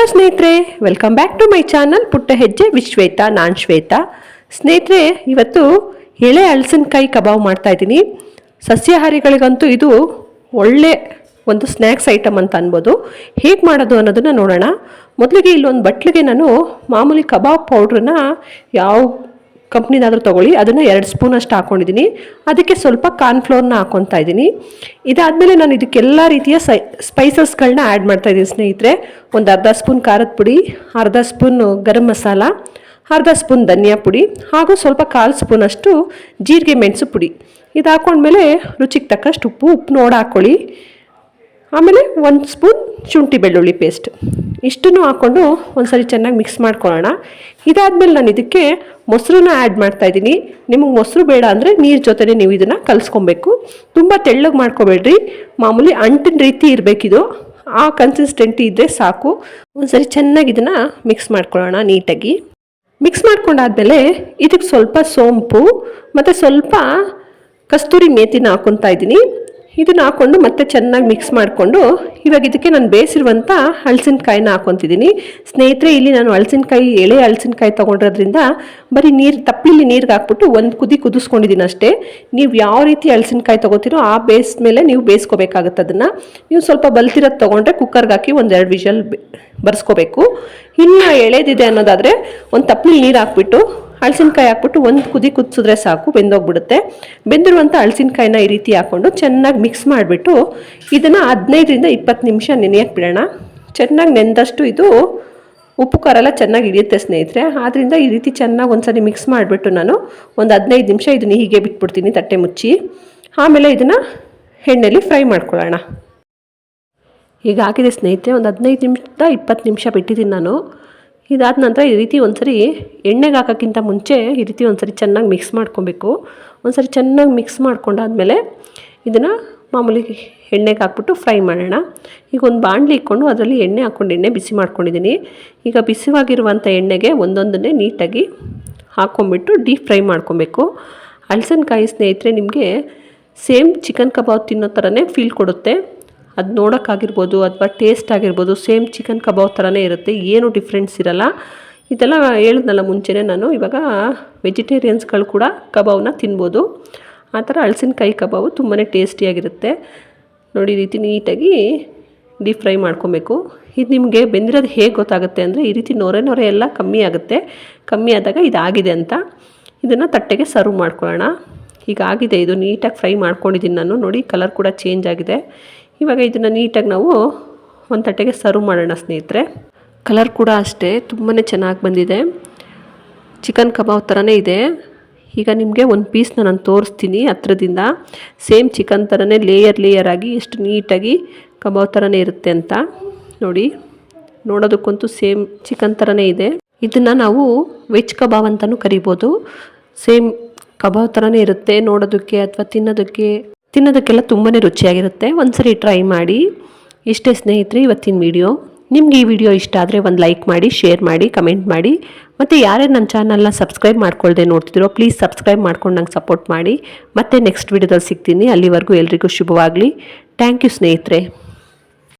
Hello ಸ್ನೇಹಿತರೆ. Welcome back to my channel ಪುಟ್ಟ ಹೆಜ್ಜೆ ವಿಶ್ವೇತ, ನಾನ್ ಶ್ವೇತಾ. ಸ್ನೇಹಿತರೆ, ಇವತ್ತು ಎಳೆ ಹಲಸಿನಕಾಯಿ ಕಬಾಬ್ ಮಾಡ್ತಾ ಇದ್ದೀನಿ. ಸಸ್ಯಾಹಾರಿಗಳಿಗಂತೂ ಇದು ಒಳ್ಳೆ ಒಂದು ಸ್ನ್ಯಾಕ್ಸ್ ಐಟಮ್ ಅಂತ ಅನ್ಬೋದು. ಹೇಗೆ ಮಾಡೋದು ಅನ್ನೋದನ್ನು ನೋಡೋಣ. ಮೊದಲಿಗೆ ಇಲ್ಲೊಂದು ಬಟ್ಲಿಗೆ ನಾನು ಮಾಮೂಲಿ ಕಬಾಬ್ ಪೌಡ್ರನ್ನ ಯಾವ ಕಂಪ್ನಿದಾದ್ರೂ ತೊಗೊಳ್ಳಿ, ಅದನ್ನು ಎರಡು ಸ್ಪೂನ್ ಅಷ್ಟು ಹಾಕ್ಕೊಂಡಿದ್ದೀನಿ ಅದಕ್ಕೆ ಸ್ವಲ್ಪ ಕಾರ್ನ್ಫ್ಲೋರ್ನ ಹಾಕ್ಕೊತಾ ಇದ್ದೀನಿ. ಇದಾದಮೇಲೆ ನಾನು ಇದಕ್ಕೆಲ್ಲ ರೀತಿಯ ಸೈ, ಸ್ಪೈಸಸ್ಗಳನ್ನ ಆ್ಯಡ್ ಮಾಡ್ತಾ ಇದ್ದೀನಿ ಸ್ನೇಹಿತರೆ. ಒಂದು ಅರ್ಧ ಸ್ಪೂನ್ ಖಾರದ ಪುಡಿ, ಅರ್ಧ ಸ್ಪೂನ್ ಗರಂ ಮಸಾಲ, ಅರ್ಧ ಸ್ಪೂನ್ ಧನಿಯಾ ಪುಡಿ, ಹಾಗೂ ಸ್ವಲ್ಪ ಕಾಲು ಸ್ಪೂನಷ್ಟು ಜೀರಿಗೆ ಮೆಣಸು ಪುಡಿ. ಇದು ಹಾಕ್ಕೊಂಡ್ಮೇಲೆ ರುಚಿಗೆ ತಕ್ಕಷ್ಟು ಉಪ್ಪು ಉಪ್ಪು ನೋಡಿ ಹಾಕ್ಕೊಳ್ಳಿ ಆಮೇಲೆ ಒಂದು ಸ್ಪೂನ್ ಶುಂಠಿ ಬೆಳ್ಳುಳ್ಳಿ ಪೇಸ್ಟ್ ಇಷ್ಟನ್ನು ಹಾಕ್ಕೊಂಡು ಒಂದ್ಸರಿ ಚೆನ್ನಾಗಿ ಮಿಕ್ಸ್ ಮಾಡ್ಕೊಳ್ಳೋಣ. ಇದಾದಮೇಲೆ ನಾನು ಇದಕ್ಕೆ ಮೊಸರನ್ನ ಆ್ಯಡ್ ಮಾಡ್ತಾ ಇದ್ದೀನಿ. ನಿಮಗೆ ಮೊಸರು ಬೇಡ ಅಂದರೆ ನೀರು ಜೊತೆನೇ ನೀವು ಇದನ್ನು ಕಲಿಸ್ಕೊಬೇಕು. ತುಂಬ ತೆಳ್ಳಗೆ ಮಾಡ್ಕೋಬೇಡ್ರಿ. ಮಾಮೂಲಿ ಅಂಟಿನ ರೀತಿ ಇರಬೇಕಿದು. ಆ ಕನ್ಸಿಸ್ಟೆಂಟಿ ಇದ್ದರೆ ಸಾಕು. ಒಂದ್ಸರಿ ಚೆನ್ನಾಗಿ ಇದನ್ನು ಮಿಕ್ಸ್ ಮಾಡ್ಕೊಳ್ಳೋಣ ನೀಟಾಗಿ. ಮಿಕ್ಸ್ ಮಾಡ್ಕೊಂಡಾದ್ಮೇಲೆ ಇದಕ್ಕೆ ಸ್ವಲ್ಪ ಸೋಂಪು, ಮತ್ತು ಸ್ವಲ್ಪ ಕಸ್ತೂರಿ ಮೇಥಿನ ಹಾಕ್ಕೊತಾ ಇದ್ದೀನಿ. ಇದನ್ನ ಹಾಕ್ಕೊಂಡು ಮತ್ತೆ ಚೆನ್ನಾಗಿ ಮಿಕ್ಸ್ ಮಾಡಿಕೊಂಡು ಇವಾಗ ಇದಕ್ಕೆ ನಾನು ಬೇಯಿಸಿರುವಂಥ ಹಲಸಿನಕಾಯಿನ ಹಾಕ್ಕೊತಿದ್ದೀನಿ ಸ್ನೇಹಿತರೆ, ಇಲ್ಲಿ ನಾನು ಹಲಸಿನಕಾಯಿ, ಎಳೆ ಹಲಸಿನಕಾಯಿ ತೊಗೊಂಡಿರೋದ್ರಿಂದ ಬರೀ ನೀರು ತಪ್ಪಲಿ ನೀರಿಗೆ ಹಾಕ್ಬಿಟ್ಟು ಒಂದು ಕುದಿ ಕುದಿಸ್ಕೊಂಡಿದ್ದೀನಿ ಅಷ್ಟೇ. ನೀವು ಯಾವ ರೀತಿ ಹಲಸಿನಕಾಯಿ ತೊಗೋತೀರೋ ಆ ಬೇಸ್ ಮೇಲೆ ನೀವು ಬೇಯಿಸ್ಕೋಬೇಕಾಗುತ್ತೆ ಅದನ್ನು. ನೀವು ಸ್ವಲ್ಪ ಬಲ್ತಿರೋದು ತೊಗೊಂಡ್ರೆ ಕುಕ್ಕರ್ಗೆ ಹಾಕಿ ಒಂದೆರಡು ವಿಷಲ್ ಬರ್ಸ್ಕೋಬೇಕು. ಇನ್ನು ಎಳೆದಿದೆ ಅನ್ನೋದಾದರೆ ಒಂದು ತಪ್ಪಲಿ ನೀರು ಹಾಕ್ಬಿಟ್ಟು ಹಳಸಿನಕಾಯಿ ಹಾಕ್ಬಿಟ್ಟು ಒಂದು ಕುದಿ ಕುದಿಸಿದ್ರೆ ಸಾಕು, ಬೆಂದೋಗ್ಬಿಡುತ್ತೆ. ಬೆಂದಿರುವಂಥ ಹಳಸಿನಕಾಯಿನ ಈ ರೀತಿ ಹಾಕ್ಕೊಂಡು ಚೆನ್ನಾಗಿ ಮಿಕ್ಸ್ ಮಾಡಿಬಿಟ್ಟು ಇದನ್ನು ಹದಿನೈದರಿಂದ ಇಪ್ಪತ್ತು ನಿಮಿಷ ನೆನೆಯಕ್ಕೆ ಬಿಡೋಣ. ಚೆನ್ನಾಗಿ ನೆಂದಷ್ಟು ಇದು ಉಪ್ಪು, ಖಾರ ಎಲ್ಲ ಚೆನ್ನಾಗಿ ಹಿಡಿಯುತ್ತೆ ಸ್ನೇಹಿತರೆ. ಆದ್ದರಿಂದ ಈ ರೀತಿ ಚೆನ್ನಾಗಿ ಒಂದ್ಸರಿ ಮಿಕ್ಸ್ ಮಾಡಿಬಿಟ್ಟು ನಾನು ಒಂದು ಹದಿನೈದು ನಿಮಿಷ ಇದನ್ನು ಹೀಗೆ ಬಿಟ್ಬಿಡ್ತೀನಿ ತಟ್ಟೆ ಮುಚ್ಚಿ. ಆಮೇಲೆ ಇದನ್ನು ಎಣ್ಣೆಯಲ್ಲಿ ಫ್ರೈ ಮಾಡ್ಕೊಳ್ಳೋಣ. ಈಗ ಹಾಕಿದೆ ಸ್ನೇಹಿತರೆ, ಒಂದು ಹದಿನೈದು ನಿಮಿಷದ ಇಪ್ಪತ್ತು ನಿಮಿಷ ಬಿಟ್ಟಿದ್ದೀನಿ ನಾನು. ಇದಾದ ನಂತರ ಈ ರೀತಿ ಒಂದ್ಸರಿ ಎಣ್ಣೆಗೆ ಹಾಕೋಕ್ಕಿಂತ ಮುಂಚೆ ಈ ರೀತಿ ಒಂದ್ಸರಿ ಚೆನ್ನಾಗಿ ಮಿಕ್ಸ್ ಮಾಡ್ಕೊಬೇಕು. ಒಂದ್ಸರಿ ಚೆನ್ನಾಗಿ ಮಿಕ್ಸ್ ಮಾಡ್ಕೊಂಡಾದ್ಮೇಲೆ ಇದನ್ನು ಮಾಮೂಲಿ ಎಣ್ಣೆಗೆ ಹಾಕ್ಬಿಟ್ಟು ಫ್ರೈ ಮಾಡೋಣ. ಈಗ ಒಂದು ಬಾಣಲಿ ಇಟ್ಕೊಂಡು ಅದರಲ್ಲಿ ಎಣ್ಣೆ ಹಾಕ್ಕೊಂಡು ಎಣ್ಣೆ ಬಿಸಿ ಮಾಡ್ಕೊಂಡಿದ್ದೀನಿ ಈಗ ಬಿಸಿವಾಗಿರುವಂಥ ಎಣ್ಣೆಗೆ ಒಂದೊಂದನ್ನೇ ನೀಟಾಗಿ ಹಾಕ್ಕೊಂಬಿಟ್ಟು ಡೀಪ್ ಫ್ರೈ ಮಾಡ್ಕೊಬೇಕು. ಹಲಸಿನಕಾಯಿ ಸ್ನೇಹಿತರೆ, ನಿಮಗೆ ಸೇಮ್ ಚಿಕನ್ ಕಬಾಬ್ ತಿನ್ನೋ ಥರನೇ ಫೀಲ್ ಕೊಡುತ್ತೆ. ಅದು ನೋಡೋಕ್ಕಾಗಿರ್ಬೋದು ಅಥವಾ ಟೇಸ್ಟ್ ಆಗಿರ್ಬೋದು ಸೇಮ್ ಚಿಕನ್ ಕಬಾಬ್ ಥರನೇ ಇರುತ್ತೆ, ಏನು ಡಿಫ್ರೆನ್ಸ್ ಇರಲ್ಲ. ಇದೆಲ್ಲ ಹೇಳಿದ್ನಲ್ಲ ಮುಂಚೆನೇ ನಾನು, ಇವಾಗ ವೆಜಿಟೇರಿಯನ್ಸ್ಗಳು ಕೂಡ ಕಬಾಬ್ನ ತಿನ್ಬೋದು. ಆ ಥರ ಹಳಸಿನಕಾಯಿ ಕಬಾಬು ತುಂಬಾ ಟೇಸ್ಟಿಯಾಗಿರುತ್ತೆ ನೋಡಿ ರೀತಿ ನೀಟಾಗಿ ಡೀಪ್ ಫ್ರೈ ಮಾಡ್ಕೊಬೇಕು. ಇದು ನಿಮಗೆ ಬೆಂದಿರೋದು ಹೇಗೆ ಗೊತ್ತಾಗುತ್ತೆ ಅಂದರೆ, ಈ ರೀತಿ ನೊರೆ ನೊರೆ ಎಲ್ಲ ಕಮ್ಮಿ ಆಗುತ್ತೆ. ಕಮ್ಮಿ ಆದಾಗ ಇದಾಗಿದೆ ಅಂತ. ಇದನ್ನು ತಟ್ಟೆಗೆ ಸರ್ವ್ ಮಾಡ್ಕೊಳ್ಳೋಣ. ಈಗ ಆಗಿದೆ, ಇದು ನೀಟಾಗಿ ಫ್ರೈ ಮಾಡ್ಕೊಂಡಿದ್ದೀನಿ ನಾನು. ನೋಡಿ ಕಲರ್ ಕೂಡ ಚೇಂಜ್ ಆಗಿದೆ. ಇವಾಗ ಇದನ್ನು ನೀಟಾಗಿ ನಾವು ಒಂದು ತಟ್ಟೆಗೆ ಸರ್ವ್ ಮಾಡೋಣ ಸ್ನೇಹಿತರೆ. ಕಲರ್ ಕೂಡ ಅಷ್ಟೇ ತುಂಬಾ ಚೆನ್ನಾಗಿ ಬಂದಿದೆ. ಚಿಕನ್ ಕಬಾಬ್ ಥರನೇ ಇದೆ. ಈಗ ನಿಮಗೆ ಒಂದು ಪೀಸ್ನ ನಾನು ತೋರಿಸ್ತೀನಿ ಹತ್ರದಿಂದ. ಸೇಮ್ ಚಿಕನ್ ಥರನೇ ಲೇಯರ್ ಲೇಯರ್ ಆಗಿ ಎಷ್ಟು ನೀಟಾಗಿ ಕಬಾಬ್ ಥರನೇ ಇರುತ್ತೆ ಅಂತ. ನೋಡಿ, ನೋಡೋದಕ್ಕಂತೂ ಸೇಮ್ ಚಿಕನ್ ಥರನೇ ಇದೆ. ಇದನ್ನು ನಾವು ವೆಜ್ ಕಬಾಬ್ ಅಂತಲೂ ಕರಿಬೋದು. ಸೇಮ್ ಕಬಾಬ್ ಥರನೇ ಇರುತ್ತೆ ನೋಡೋದಕ್ಕೆ ಅಥವಾ ತಿನ್ನೋದಕ್ಕೆ. ತಿನ್ನೋದಕ್ಕೆಲ್ಲ ತುಂಬಾ ರುಚಿಯಾಗಿರುತ್ತೆ. ಒಂದ್ಸರಿ ಟ್ರೈ ಮಾಡಿ. ಇಷ್ಟೇ ಸ್ನೇಹಿತರೆ, ಇವತ್ತಿನ ವಿಡಿಯೋ ನಿಮ್ಗೆ ಈ ವಿಡಿಯೋ ಇಷ್ಟ ಆದರೆ ಒಂದು ಲೈಕ್ ಮಾಡಿ ಶೇರ್ ಮಾಡಿ ಕಮೆಂಟ್ ಮಾಡಿ. ಮತ್ತು ಯಾರ್ಯಾರು ನನ್ನ ಚಾನಲ್ನ ಸಬ್ಸ್ಕ್ರೈಬ್ ಮಾಡ್ಕೊಳ್ಳದೆ ನೋಡ್ತಿದ್ರೋ ಪ್ಲೀಸ್ ಸಬ್ಸ್ಕ್ರೈಬ್ ಮಾಡ್ಕೊಂಡು ನಂಗೆ ಸಪೋರ್ಟ್ ಮಾಡಿ. ಮತ್ತೆ ನೆಕ್ಸ್ಟ್ ವಿಡಿಯೋದಲ್ಲಿ ಸಿಗ್ತೀನಿ. ಅಲ್ಲಿವರೆಗೂ ಎಲ್ರಿಗೂ ಶುಭವಾಗಲಿ. ಥ್ಯಾಂಕ್ ಯು ಸ್ನೇಹಿತರೆ.